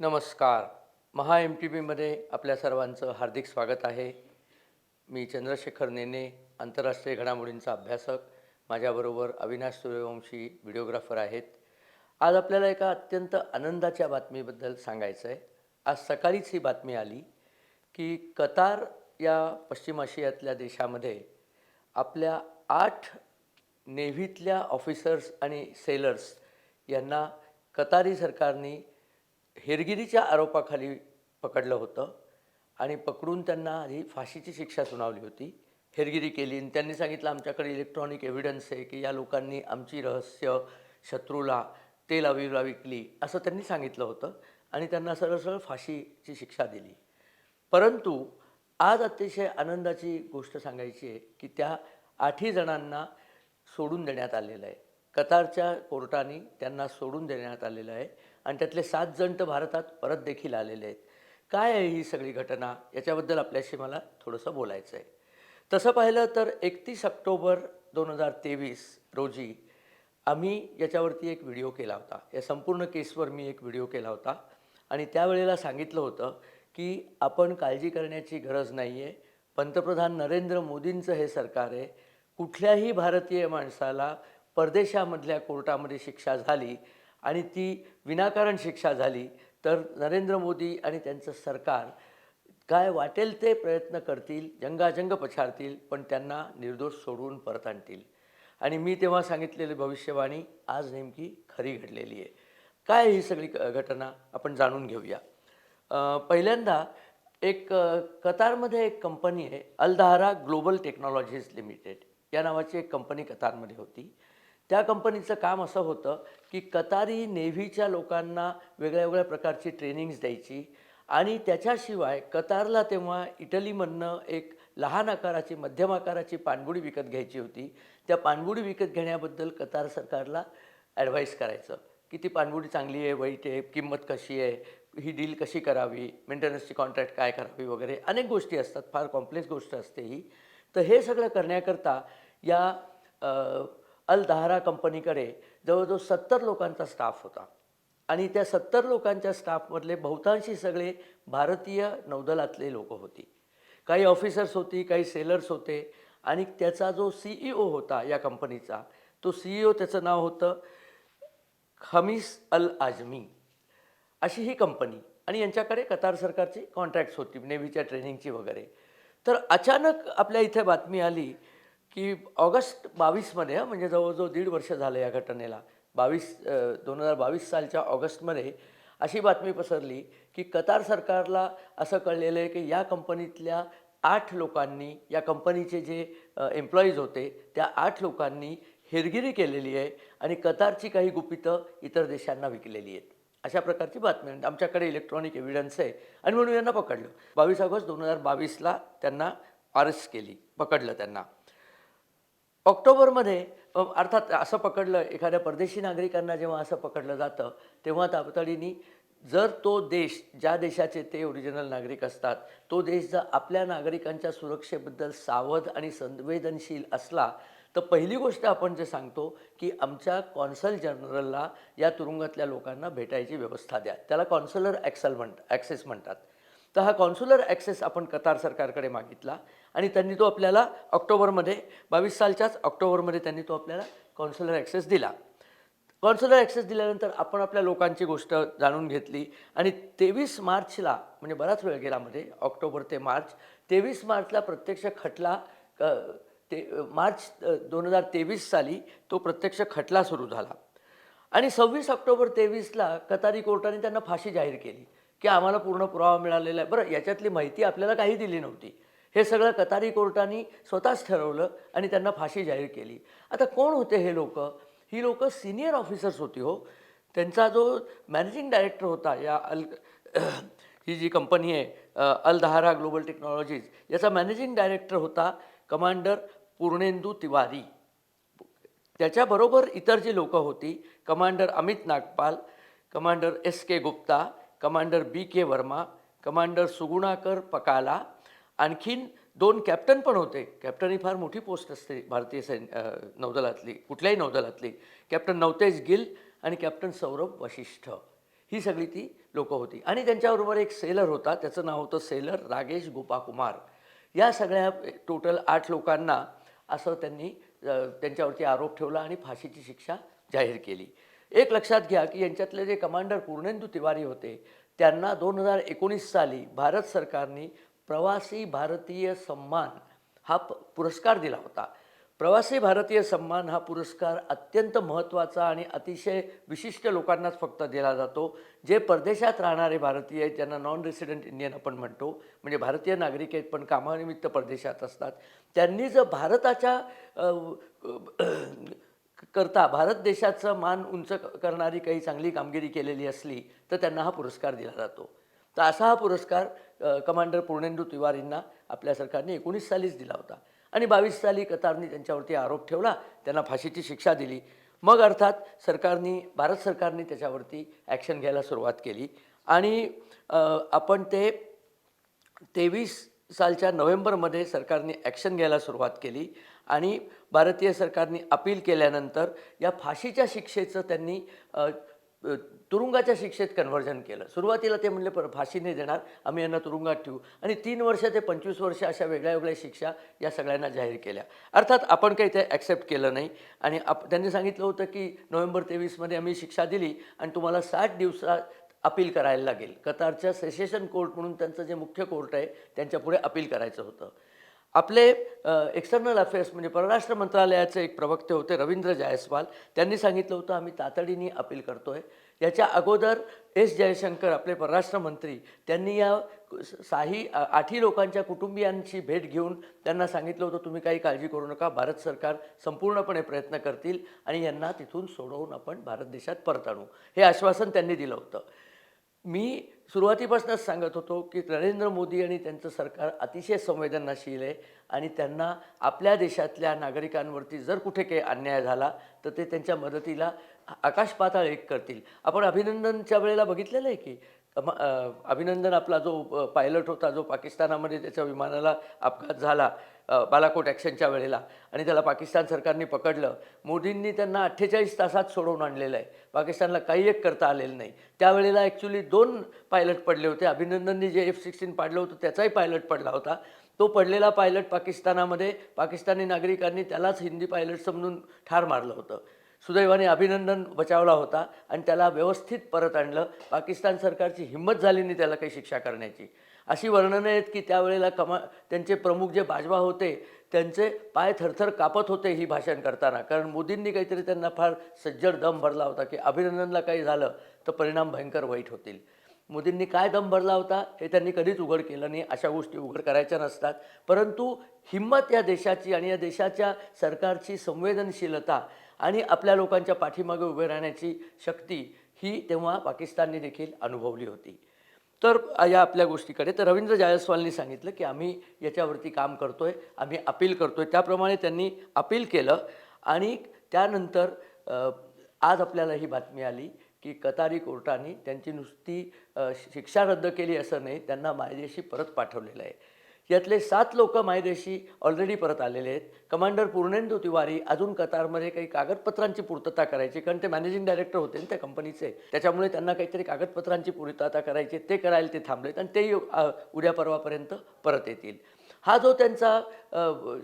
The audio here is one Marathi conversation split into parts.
नमस्कार. महा एम टी बीमध्ये आपल्या सर्वांचं हार्दिक स्वागत आहे. मी चंद्रशेखर नेने आंतरराष्ट्रीय घडामोडींचा अभ्यासक. माझ्याबरोबर अविनाश सूर्यवंशी व्हिडिओग्राफर आहेत. आज आपल्याला एका अत्यंत आनंदाच्या बातमीबद्दल सांगायचं आहे आज सकाळीच ही बातमी आली की कतार या पश्चिम आशियातल्या देशामध्ये आपल्या आठ नेव्हीतल्या ऑफिसर्स आणि सेलर्स यांना कतारी सरकारने हेरगिरीच्या आरोपाखाली पकडलं होतं आणि पकडून त्यांना आधी फाशीची शिक्षा सुनावली होती. हेरगिरी केली आणि त्यांनी सांगितलं आमच्याकडे इलेक्ट्रॉनिक एव्हिडन्स आहे की या लोकांनी आमची रहस्य शत्रूला तेल अविला विकली असं त्यांनी सांगितलं होतं आणि त्यांना सरळ सरळ फाशीची शिक्षा दिली. परंतु आज अतिशय आनंदाची गोष्ट सांगायची आहे की त्या आठही जणांना सोडून देण्यात आलेलं आहे. कतारच्या कोर्टाने त्यांना सोडून देण्यात आलेलं आहे. आणि त्यातले सात जण तर भारतात परत देखील आलेले आहेत. काय आहे ही सगळी घटना? याच्याबद्दल आपल्याशी मला थोडंसं बोलायचं आहे. तसं पाहिलं तर एकतीस ऑक्टोबर दोन हजार तेवीस रोजी आम्ही याच्यावरती एक व्हिडिओ केला होता. या संपूर्ण केसवर मी एक व्हिडिओ केला होता. आणि त्यावेळेला सांगितलं होतं की आपण काळजी करण्याची गरज नाही आहे पंतप्रधान नरेंद्र मोदींचं हे सरकार आहे. कुठल्याही भारतीय माणसाला परदेशामधल्या कोर्टामध्ये शिक्षा झाली आणि ती विनाकारण शिक्षा झाली तर नरेंद्र मोदी आणि त्यांचं सरकार काय वाटेल ते प्रयत्न करतील जंगाजंग पछाडतील पण त्यांना निर्दोष सोडवून परत आणतील. आणि मी तेव्हा सांगितलेली भविष्यवाणी आज नेमकी खरी घडलेली आहे. काय ही सगळी घटना? आपण जाणून घेऊया. पहिल्यांदा एक कतारमध्ये एक कंपनी आहे अल्दहारा ग्लोबल टेक्नॉलॉजीज लिमिटेड. या नावाची एक कंपनी कतारमध्ये होती. त्या कंपनीचं काम असं होतं की कतारी नेव्हीच्या लोकांना वेगळ्या वेगळ्या प्रकारची ट्रेनिंग्स द्यायची आणि त्याच्याशिवाय कतारला तेव्हा इटलीमधनं एक लहान आकाराची मध्यम आकाराची पाणबुडी विकत घ्यायची होती. त्या पाणबुडी विकत घेण्याबद्दल कतार सरकारला ॲडवाईस करायचं की ती पाणबुडी चांगली आहे वाईट आहे किंमत कशी आहे ही डील कशी करावी मेंटेनन्सची कॉन्ट्रॅक्ट काय करावी वगैरे अनेक गोष्टी असतात फार कॉम्प्लेक्स गोष्ट असते ही. तर हे सगळं करण्याकरता या अल दहारा कंपनीकडे जवळजवळ सत्तर लोकांचा स्टाफ होता. आणि त्या सत्तर लोकांच्या स्टाफमधले बहुतांशी सगळे भारतीय नौदलातले लोक होती. काही ऑफिसर्स होती काही सेलर्स होते. आणि त्याचा जो सी ई ओ होता या कंपनीचा तो सी ई ओ त्याचं नाव होतं खमीस अल आजमी. अशी ही कंपनी आणि यांच्याकडे कतार सरकारची कॉन्ट्रॅक्ट्स होती नेव्हीच्या ट्रेनिंगची वगैरे. तर अचानक आपल्या इथे बातमी आली की ऑगस्ट बावीसमध्ये म्हणजे जवळजवळ दीड वर्ष झालं या घटनेला बावीस दोन हजार बावीस सालच्या ऑगस्टमध्ये अशी बातमी पसरली की कतार सरकारला असं कळलेलं आहे की या कंपनीतल्या आठ लोकांनी या कंपनीचे जे एम्प्लॉईज होते त्या आठ लोकांनी हेरगिरी केलेली आहे आणि कतारची काही गुपितं इतर देशांना विकलेली आहेत. अशा प्रकारची बातमी आमच्याकडे इलेक्ट्रॉनिक एव्हिडन्स आहे आणि म्हणून यांना पकडलं. बावीस ऑगस्ट दोन हजार बावीसला त्यांना अरेस्ट केली पकडलं त्यांना. ऑक्टोबरमध्ये अर्थात असं पकडलं एखाद्या परदेशी नागरिकांना जेव्हा असं पकडलं जातं तेव्हा तातडीने जर तो देश ज्या देशाचे ते ओरिजिनल नागरिक असतात तो देश जर आपल्या नागरिकांच्या सुरक्षेबद्दल सावध आणि संवेदनशील असला तर पहिली गोष्ट आपण जे सांगतो की आमच्या कॉन्सल जनरलला या तुरुंगातल्या लोकांना भेटायची व्यवस्था द्या. त्याला कॉन्सुलर ॲक्सल म्हणत ॲक्सेस म्हणतात. तर हा कॉन्सुलर ॲक्सेस आपण कतार सरकारकडे मागितला. आणि त्यांनी तो आपल्याला ऑक्टोबरमध्ये बावीस सालच्याच ऑक्टोबरमध्ये त्यांनी तो आपल्याला कॉन्सुलर ॲक्सेस दिला. कॉन्सुलर ॲक्सेस दिल्यानंतर आपण आपल्या लोकांची गोष्ट जाणून घेतली आणि तेवीस मार्चला म्हणजे बराच वेळ गेला मध्ये ऑक्टोबर ते मार्च तेवीस मार्चला प्रत्यक्ष खटला क ते मार्च दोन हजार तेवीस साली तो प्रत्यक्ष खटला सुरू झाला. आणि सव्वीस ऑक्टोबर तेवीसला कतारी कोर्टाने त्यांना फाशी जाहीर केली की आम्हाला पूर्ण पुरावा मिळालेला आहे. बरं याच्यातली माहिती आपल्याला काही दिली नव्हती. हे सगळं कतारी कोर्टाने स्वतःच ठरवलं आणि त्यांना फाशी जाहीर केली. आता कोण होते हे लोक? ही लोक सिनियर ऑफिसर्स होती हो. त्यांचा जो मॅनेजिंग डायरेक्टर होता या अल ही जी कंपनी आहे अल दहारा ग्लोबल टेक्नॉलॉजीज याचा मॅनेजिंग डायरेक्टर होता कमांडर पूर्णेंदू तिवारी. त्याच्याबरोबर इतर जी लोकं होती commander Amit Nagpal commander S K Gupta commander B K Verma commander Sugunakar Pakala आणखीन दोन कॅप्टन पण होते. कॅप्टन ही फार मोठी पोस्ट असते भारतीय सैन्य नौदलातली कुठल्याही नौदलातली. कॅप्टन नवतेज गिल आणि कॅप्टन सौरभ वशिष्ठ. ही सगळी ती लोकं होती. आणि त्यांच्याबरोबर एक सेलर होता. त्याचं नाव होतं सेलर रागेश गोपाकुमार. या सगळ्या टोटल आठ लोकांना असं त्यांनी त्यांच्यावरती आरोप ठेवला आणि फाशीची शिक्षा जाहीर केली. एक लक्षात घ्या की यांच्यातले जे कमांडर पूर्णेंदू तिवारी होते त्यांना दोन हजार एकोणीस साली भारत सरकारने प्रवासी भारतीय सन्मान हा प पुरस्कार दिला होता. प्रवासी भारतीय सन्मान हा पुरस्कार अत्यंत महत्त्वाचा आणि अतिशय विशिष्ट लोकांनाच फक्त दिला जातो. जे परदेशात राहणारे भारतीय आहेत ज्यांना नॉन रेसिडेंट इंडियन आपण म्हणतो म्हणजे भारतीय नागरिक आहेत पण कामानिमित्त परदेशात असतात. त्यांनी जर भारताच्या करता भारत देशाचं मान उंच करणारी काही चांगली कामगिरी केलेली असली तर त्यांना हा पुरस्कार दिला जातो. तर असा हा पुरस्कार कमांडर पूर्णेंदू तिवारींना आपल्या सरकारने एकोणीस सालीच दिला होता. आणि बावीस साली कतारने त्यांच्यावरती आरोप ठेवला त्यांना फाशीची शिक्षा दिली. मग अर्थात सरकारने भारत सरकारने त्याच्यावरती ॲक्शन घ्यायला सुरुवात केली. आणि आपण ते तेवीस सालच्या नोव्हेंबरमध्ये सरकारने ॲक्शन घ्यायला सुरुवात केली. आणि भारतीय सरकारने अपील केल्यानंतर या फाशीच्या शिक्षेचं त्यांनी तुरुंगाच्या शिक्षेत कन्व्हर्जन केलं. सुरुवातीला ते म्हणले पर फाशी नाही देणार आम्ही यांना तुरुंगात ठेवू. आणि तीन वर्ष ते पंचवीस वर्ष अशा वेगळ्या वेगळ्या शिक्षा या सगळ्यांना जाहीर केल्या. अर्थात आपण काही ते ॲक्सेप्ट केलं नाही. आणि आप त्यांनी सांगितलं होतं की नोव्हेंबर तेवीसमध्ये आम्ही शिक्षा दिली आणि तुम्हाला साठ दिवसात अपील करायला लागेल. कतारच्या सेसेशन कोर्ट म्हणून त्यांचं जे मुख्य कोर्ट आहे त्यांच्यापुढे अपील करायचं होतं. आपले एक्सटर्नल अफेअर्स म्हणजे परराष्ट्र मंत्रालयाचे एक प्रवक्ते होते रवींद्र जायस्वाल. त्यांनी सांगितलं होतं आम्ही तातडीने अपील करतो आहे याच्या अगोदर एस जयशंकर आपले परराष्ट्र मंत्री त्यांनी या साही आ- आठी लोकांच्या कुटुंबियांची भेट घेऊन त्यांना सांगितलं होतं तुम्ही काही काळजी करू नका भारत सरकार संपूर्णपणे प्रयत्न करतील आणि यांना तिथून सोडवून आपण भारत देशात परत आणू हे आश्वासन त्यांनी दिलं होतं. मी सुरुवातीपासूनच सांगत होतो की नरेंद्र मोदी आणि त्यांचं सरकार अतिशय संवेदनशील आहे आणि त्यांना आपल्या देशातल्या नागरिकांवरती जर कुठे काही अन्याय झाला तर ते त्यांच्या मदतीला आकाश पाताळ एक करतील. आपण अभिनंदनच्या वेळेला बघितलेलं आहे की अभिनंदन आपला जो पायलट होता जो पाकिस्तानामध्ये त्याच्या विमानाला अपघात झाला बालाकोट ॲक्शनच्या वेळेला. आणि त्याला पाकिस्तान सरकारने पकडलं. मोदींनी त्यांना अठ्ठेचाळीस तासात सोडवून आणलेलं आहे. पाकिस्तानला काही एक करता आलेलं नाही. त्यावेळेला ॲक्च्युली दोन पायलट पडले होते. अभिनंदननी जे एफ सिक्स्टीन पाडलं होतं त्याचाही पायलट पडला होता. तो पडलेला पायलट पाकिस्तानामध्ये पाकिस्तानी नागरिकांनी त्यालाच हिंदी पायलट समजून ठार मारलं होतं. सुदैवाने अभिनंदन बचावला होता आणि त्याला व्यवस्थित परत आणलं. पाकिस्तान सरकारची हिंमत झाली नाही त्याला काही शिक्षा करण्याची. अशी वर्णनं आहेत की त्यावेळेला कमा त्यांचे प्रमुख जे बाजवा होते त्यांचे पाय थरथर कापत होते ही भाषण करताना. कारण मोदींनी काहीतरी त्यांना फार सज्जड दम भरला होता की अभिनंदनला काही झालं तर परिणाम भयंकर वाईट होतील. मोदींनी काय दम भरला होता हे त्यांनी कधीच उघड केलं नाही अशा गोष्टी उघड करायच्या नसतात. परंतु हिंमत या देशाची आणि या देशाच्या सरकारची संवेदनशीलता आणि आपल्या लोकांच्या पाठीमागे उभे राहण्याची शक्ती ही तेव्हा पाकिस्तानने देखील अनुभवली होती. तर या आपल्या गोष्टीकडे. तर रवींद्र जायस्वालनी सांगितलं की आम्ही याच्यावरती काम करतो आहे आम्ही अपील करतो आहे त्याप्रमाणे त्यांनी अपील केलं आणि त्यानंतर आज आपल्याला ही बातमी आली की कतारी कोर्टाने त्यांची नुसती शिक्षा रद्द केली असं नाही त्यांना मायदेशी परत पाठवलेलं आहे. यातले सात लोक मायदेशी ऑलरेडी परत आलेले आहेत. कमांडर पूर्णेंदू तिवारी अजून कतारमध्ये काही कागदपत्रांची पूर्तता करायची कारण ते मॅनेजिंग डायरेक्टर होते ना त्या कंपनीचे त्याच्यामुळे त्यांना काहीतरी कागदपत्रांची पूर्तता करायची ते करायला ते थांबलेत आणि ते उद्या परवापर्यंत परत येतील. हा जो त्यांचा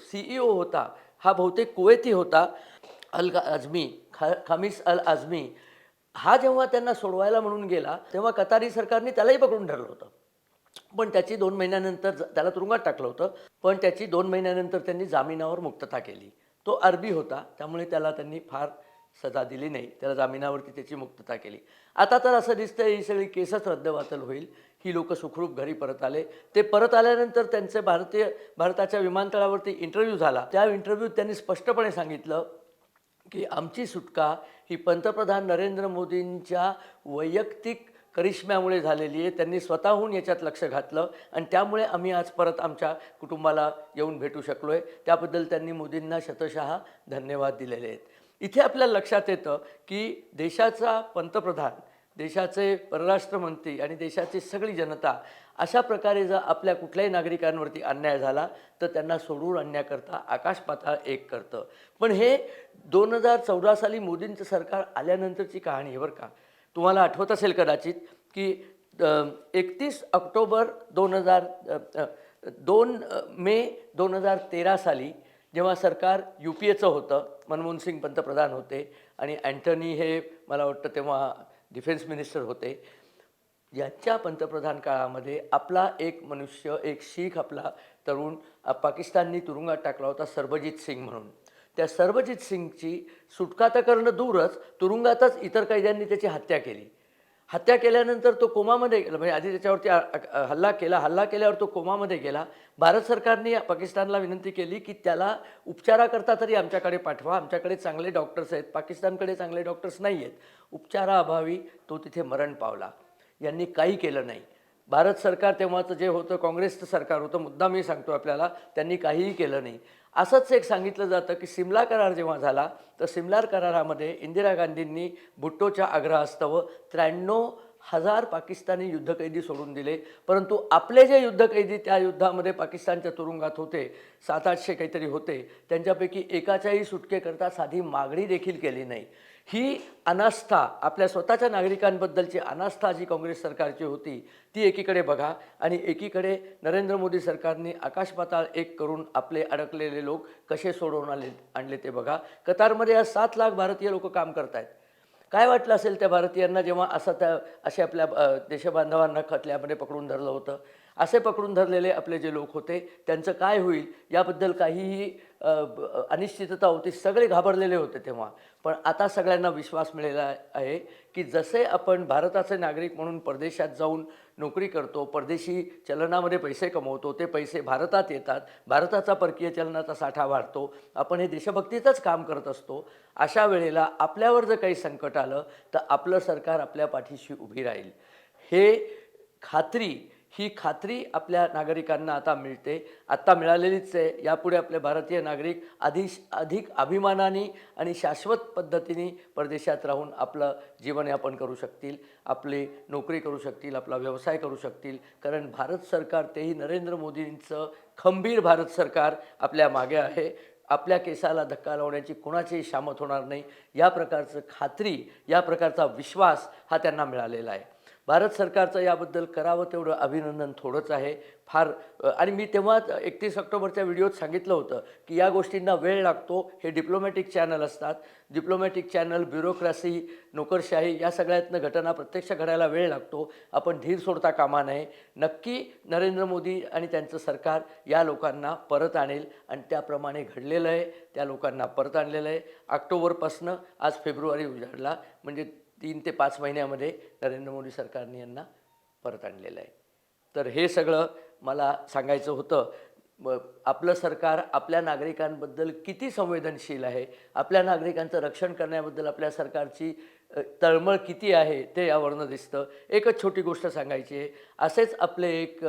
सी ई ओ होता हा बहुतेक कुवेती होता अल आझमी खा खामिस अल आझमी हा जेव्हा त्यांना सोडवायला म्हणून गेला तेव्हा कतारी सरकारने त्यालाही पकडून ठरलं होतं. पण त्याची दोन महिन्यानंतर त्याला तुरुंगात टाकलं होतं. पण त्याची दोन महिन्यानंतर त्यांनी जामिनावर मुक्तता केली. तो अरबी होता त्यामुळे त्याला त्यांनी फार सजा दिली नाही. त्याला जामिनावरती त्याची मुक्तता केली. आता तर असं दिसतं ही सगळी केसच रद्दवातल होईल. ही लोक सुखरूप घरी परत आले. ते परत आल्यानंतर त्यांचे भारतीय भारताच्या विमानतळावरती इंटरव्ह्यू झाला. त्या इंटरव्ह्यूत त्यांनी स्पष्टपणे सांगितलं की आमची सुटका ही पंतप्रधान नरेंद्र मोदींच्या वैयक्तिक करिश्म्यामुळे झालेली आहे. त्यांनी स्वतःहून याच्यात लक्ष घातलं आणि त्यामुळे आम्ही आज परत आमच्या कुटुंबाला येऊन भेटू शकलो आहे त्याबद्दल त्यांनी मोदींना शतशः धन्यवाद दिलेले आहेत. इथे आपल्याला लक्षात येतं की देशाचा पंतप्रधान देशाचे परराष्ट्रमंत्री आणि देशाची सगळी जनता अशा प्रकारे जर आपल्या कुठल्याही नागरिकांवरती अन्याय झाला तर त्यांना सोडून आणण्याकरता आकाश पाताळ एक करतं. पण हे दोन हजार चौदा साली मोदींचं सरकार आल्यानंतरची कहाणी आहे बरं का? तुम्हाला आठवत असेल कदाचित की एकतीस ऑक्टोबर दोन हजार दोन मे दोन हजार तेरा साली जेव्हा सरकार यू पी एचं होतं मनमोहन सिंग पंतप्रधान होते आणि अँटनी हे मला वाटतं तेव्हा डिफेन्स मिनिस्टर होते यांच्या पंतप्रधान काळामध्ये आपला एक मनुष्य एक शीख आपला तरुण पाकिस्ताननी तुरुंगात टाकला होता सरबजीत सिंग म्हणून. त्या सर्वजित सिंगची सुटका तर करणं दूरच तुरुंगातच इतर कैद्यांनी त्याची हत्या केली. हत्या केल्यानंतर तो कोमामध्ये गेला म्हणजे आधी त्याच्यावरती हल्ला केला. हल्ला केल्यावर तो कोमामध्ये गेला. भारत सरकारने पाकिस्तानला विनंती केली की त्याला उपचाराकरता तरी आमच्याकडे पाठवा. आमच्याकडे चांगले डॉक्टर्स आहेत. पाकिस्तानकडे चांगले डॉक्टर्स नाही आहेत उपचाराअभावी तो तिथे मरण पावला. यांनी काही केलं नाही. भारत सरकार तेव्हाचं जे होतं काँग्रेसचं सरकार होतं मुद्दा मी सांगतो आपल्याला त्यांनी काहीही केलं नाही. असंच एक सांगितलं जातं की सिमला करार जेव्हा झाला तर सिमला करारामध्ये इंदिरा गांधींनी भुट्टोच्या आग्रहास्तव त्र्याण्णव हजार पाकिस्तानी युद्धकैदी सोडून दिले. परंतु आपले जे युद्धकैदी त्या युद्धामध्ये पाकिस्तानच्या तुरुंगात होते सात आठशे काहीतरी होते त्यांच्यापैकी एकाच्याही सुटकेकरता साधी मागणी देखील केली नाही. ही अनास्था आपल्या स्वतःच्या नागरिकांबद्दलची अनास्था जी काँग्रेस सरकारची होती ती एकीकडे बघा आणि एकीकडे नरेंद्र मोदी सरकारने आकाशपाताळ एक करून आपले अडकलेले लोक कसे सोडवून आले आणले ते बघा. कतारमध्ये आज सात लाख भारतीय लोक काम करत आहेत काय वाटलं असेल त्या भारतीयांना जेव्हा असं त्या असे आपल्या देशबांधवांना खटल्यामध्ये पकडून धरलं होतं? असे पकडून धरलेले आपले जे लोक होते त्यांचं काय होईल? याबद्दल काहीही अनिश्चितता होती सगळे घाबरलेले होते तेव्हा. पण आता सगळ्यांना विश्वास मिळाला आहे की जसे आपण भारताचे नागरिक म्हणून परदेशात जाऊन नोकरी करतो परदेशी चलनामध्ये पैसे कमवतो ते पैसे भारतात येतात भारताचा परकीय चलनाचा साठा वाढतो आपण हे देशभक्तीचंच काम करत असतो अशा वेळेला आपल्यावर जर काही संकट आलं तर आपलं सरकार आपल्या पाठीशी उभी राहील. हे खात्री ही खात्री आपल्या नागरिकांना आता मिळते. आत्ता मिळालेलीच आहे. यापुढे आपले भारतीय नागरिक अधिक अधिक अभिमानाने आणि शाश्वत पद्धतीने परदेशात राहून आपलं जीवनयापन करू शकतील आपली नोकरी करू शकतील आपला व्यवसाय करू शकतील. कारण भारत सरकार तेही नरेंद्र मोदींचं खंबीर भारत सरकार आपल्या मागे आहे. आपल्या केसाला धक्का लावण्याची कोणाचीही शामत होणार नाही. या प्रकारचं खात्री या प्रकारचा विश्वास हा त्यांना मिळालेला आहे. भारत सरकारचं याबद्दल करावं तेवढं अभिनंदन थोडंच आहे. फार आणि मी तेव्हाच एकतीस ऑक्टोबरच्या व्हिडिओत सांगितलं होतं की या गोष्टींना वेळ लागतो हे डिप्लोमॅटिक चॅनल असतात. डिप्लोमॅटिक चॅनल ब्युरोक्रॅसी नोकरशाही या सगळ्यातनं घटना प्रत्यक्ष घडायला वेळ लागतो. आपण धीर सोडता कामा नये. नक्की नरेंद्र मोदी आणि त्यांचं सरकार या लोकांना परत आणेल आणि त्याप्रमाणे घडलेलं आहे. त्या लोकांना परत आणलेलं आहे. ऑक्टोबरपासनं आज फेब्रुवारी उजाडला. म्हणजे तीन ते पाच महिन्यामध्ये नरेंद्र मोदी सरकारने यांना परत आणलेलं आहे. तर हे सगळं मला सांगायचं होतं ब- आपलं सरकार आपल्या नागरिकांबद्दल किती संवेदनशील आहे? आपल्या नागरिकांचं रक्षण करण्याबद्दल आपल्या सरकारची तळमळ किती आहे ते यावरनं दिसतं. एकच छोटी गोष्ट सांगायची आहे. असेच आपले एक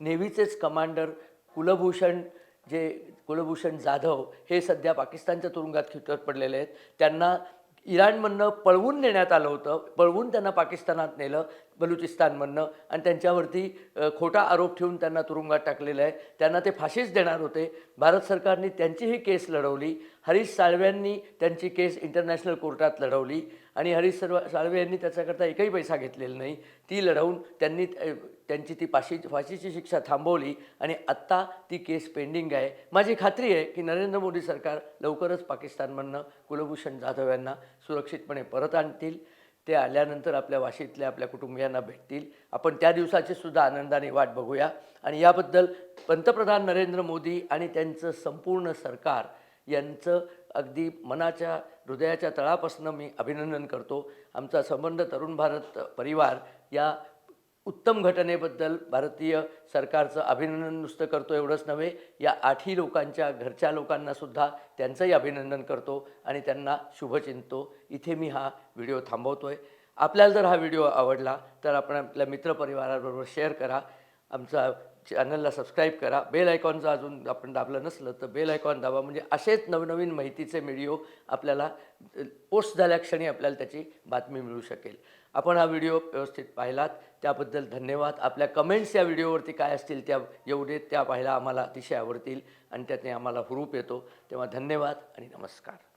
नेव्हीचेच कमांडर कुलभूषण जे कुलभूषण जाधव हे सध्या पाकिस्तानच्या तुरुंगात खितत पडलेले आहेत. त्यांना इराणमधनं पळवून नेण्यात आलं होतं. पळवून त्यांना पाकिस्तानात नेलं बलुचिस्तानमधनं. आणि त्यांच्यावरती खोटा आरोप ठेवून त्यांना तुरुंगात टाकलेलं आहे. त्यांना ते फाशीच देणार होते. भारत सरकारने त्यांचीही केस लढवली. हरीश साळव्यांनी त्यांची केस इंटरनॅशनल कोर्टात लढवली. आणि हरीश सर्व साळवे यांनी त्याच्याकरता एकही पैसा घेतलेला नाही. ती लढवून त्यांनी त्यांची ती फाशी फाशीची शिक्षा थांबवली आणि आत्ता ती केस पेंडिंग आहे. माझी खात्री आहे की नरेंद्र मोदी सरकार लवकरच पाकिस्तानमधनं कुलभूषण जाधव यांना सुरक्षितपणे परत आणतील. ते आल्यानंतर आपल्या वाशीतल्या आपल्या कुटुंबियांना भेटतील. आपण त्या दिवसाची सुद्धा आनंदाने वाट बघूया. आणि याबद्दल पंतप्रधान नरेंद्र मोदी आणि त्यांचं संपूर्ण सरकार यांचं अगदी मनाच्या हृदयाच्या तळापासून मी अभिनंदन करतो. आमचा संबंध तरुण भारत परिवार या उत्तम घटनेबद्दल भारतीय सरकारचं अभिनंदन नुसतं करतो एवढंच नव्हे या आठही लोकांच्या घरच्या लोकांनासुद्धा त्यांचंही अभिनंदन करतो आणि त्यांना शुभचिंतो इथे मी हा व्हिडिओ थांबवतो आहे आपल्याला जर हा व्हिडिओ आवडला तर आपण आपल्या मित्रपरिवाराबरोबर शेअर करा. आमचा चॅनलला सबस्क्राईब करा. बेल आयकॉनचं अजून आपण दाबलं नसलं तर बेल आयकॉन दाबा. म्हणजे असेच नवनवीन माहितीचे व्हिडिओ आपल्याला पोस्ट झाल्या क्षणी आपल्याला त्याची बातमी मिळू शकेल. आपण हा व्हिडिओ व्यवस्थित पाहिलात. त्याबद्दल धन्यवाद. आपल्या कमेंट्स या व्हिडिओवरती काय असतील त्या येऊ देत त्या पाहायला आम्हाला अतिशय आवडतील आणि त्यातने आम्हाला हुरूप येतो. तेव्हा धन्यवाद आणि नमस्कार.